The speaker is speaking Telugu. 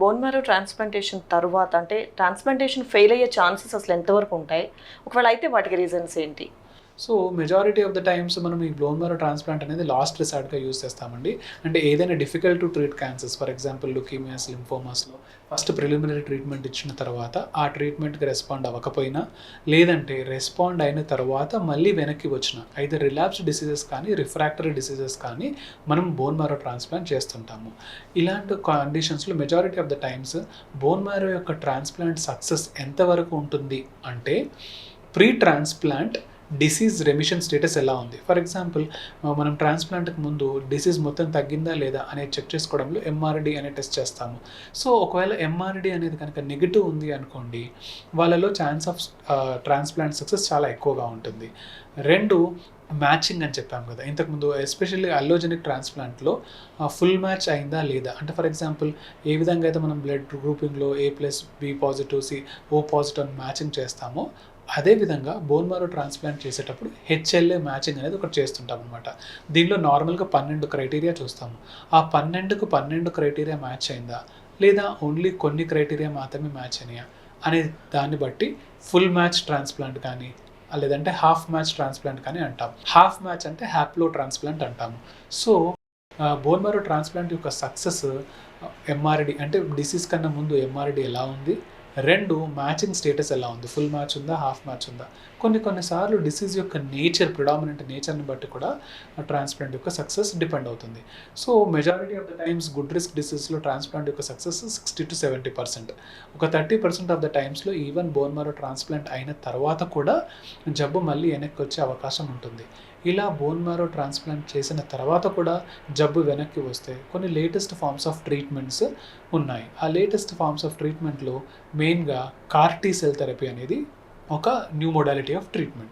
బోన్ మ్యారో ట్రాన్స్ప్లాంటేషన్ తర్వాత అంటే ట్రాన్స్ప్లాంటేషన్ ఫెయిల్ అయ్యే ఛాన్సెస్ అసలు ఎంతవరకు ఉంటాయి? ఒకవేళ అయితే వాటికి రీజన్స్ ఏంటి? So majority of the times మనం ఈ బ్లోన్ ట్రాన్స్ప్లాంట్ అనేది లాస్ట్ రిసార్ట్గా యూస్ చేస్తామండి. అంటే ఏదైనా difficult to treat cancers for example leukaemias లింఫోమాస్లో first preliminary treatment ఇచ్చిన తర్వాత ఆ ట్రీట్మెంట్కి రెస్పాండ్ అవ్వకపోయినా లేదంటే రెస్పాండ్ అయిన తర్వాత మళ్ళీ వెనక్కి వచ్చిన అయితే రిలాప్స్ డిసీజెస్ కానీ రిఫ్రాక్టరీ డిసీజెస్ కానీ మనం బోన్ మ్యారో ట్రాన్స్ప్లాంట్ చేస్తుంటాము. ఇలాంటి కండిషన్స్లో majority of the times bone marrow యొక్క ట్రాన్స్ప్లాంట్ సక్సెస్ ఎంతవరకు ఉంటుంది అంటే pre transplant disease remission status ఎలా ఉంది? ఫర్ ఎగ్జాంపుల్ మనం ట్రాన్స్ప్లాంట్కి ముందు డిసీజ్ మొత్తం తగ్గిందా లేదా అనేది చెక్ చేసుకోవడంలో ఎంఆర్డి అనే టెస్ట్ చేస్తాము. సో ఒకవేళ ఎంఆర్డి అనేది కనుక నెగిటివ్ ఉంది అనుకోండి వాళ్ళలో ఛాన్స్ ఆఫ్ ట్రాన్స్ప్లాంట్ సక్సెస్ చాలా ఎక్కువగా ఉంటుంది. రెండు మ్యాచింగ్ అని చెప్పాము కదా. ఇంతకుముందు ఎస్పెషల్లీ అల్లోజెనిక్ ట్రాన్స్ప్లాంట్లో ఫుల్ మ్యాచ్ అయిందా లేదా? అంటే ఫర్ ఎగ్జాంపుల్ ఏ విధంగా అయితే మనం blood గ్రూపింగ్లో A plus B positive C O positive అని మ్యాచింగ్ చేస్తామో అదేవిధంగా బోన్ మారో ట్రాన్స్ప్లాంట్ చేసేటప్పుడు హెచ్ఎల్ఏ మ్యాచింగ్ అనేది ఒకటి చేస్తుంటాం అనమాట దీనిలో నార్మల్గా పన్నెండు క్రైటీరియా చూస్తాము. ఆ పన్నెండుకు పన్నెండు క్రైటీరియా మ్యాచ్ అయిందా? లేదా ఓన్లీ కొన్ని క్రైటీరియా మాత్రమే మ్యాచ్ అయినాయా? అనే దాన్ని బట్టి ఫుల్ మ్యాచ్ ట్రాన్స్ప్లాంట్ కానీ లేదంటే హాఫ్ మ్యాచ్ ట్రాన్స్ప్లాంట్ కానీ అంటాం. హాఫ్ మ్యాచ్ అంటే హ్యాప్లో ట్రాన్స్ప్లాంట్ అంటాము. సో బోన్ మారో ట్రాన్స్ప్లాంట్ యొక్క సక్సెస్ ఎంఆర్డి అంటే డిసీజ్ కన్నా ముందు ఎంఆర్డి ఎలా ఉంది? రెండు మ్యాచింగ్ స్టేటస్ ఎలా ఉంది? ఫుల్ మ్యాచ్ ఉందా? హాఫ్ మ్యాచ్ ఉందా? కొన్ని కొన్నిసార్లు డిసీజ్ యొక్క నేచర్ ప్రిడామినెంట్ నేచర్ని బట్టి కూడా ట్రాన్స్ప్లాంట్ యొక్క సక్సెస్ డిపెండ్ అవుతుంది. So majority of the times good risk డిసీజ్లో transplant యొక్క success sixty to seventy percent ఒక థర్టీ పర్సెంట్ ఆఫ్ ద టైమ్స్లో ఈవెన్ బోన్ మరో ట్రాన్స్ప్లాంట్ అయిన తర్వాత కూడా జబ్బు మళ్ళీ వెనక్కి వచ్చే అవకాశం ఉంటుంది. ఇలా బోన్ మ్యారో ట్రాన్స్ప్లాంట్ చేసిన తర్వాత కూడా జబ్బు వెనక్కి వస్తే కొన్ని లేటెస్ట్ ఫార్మ్స్ ఆఫ్ ట్రీట్మెంట్స్ ఉన్నాయి. ఆ లేటెస్ట్ ఫార్మ్స్ ఆఫ్ ట్రీట్మెంట్లో మెయిన్గా కార్టీ సెల్ థెరపీ అనేది ఒక న్యూ మోడాలిటీ ఆఫ్ ట్రీట్మెంట్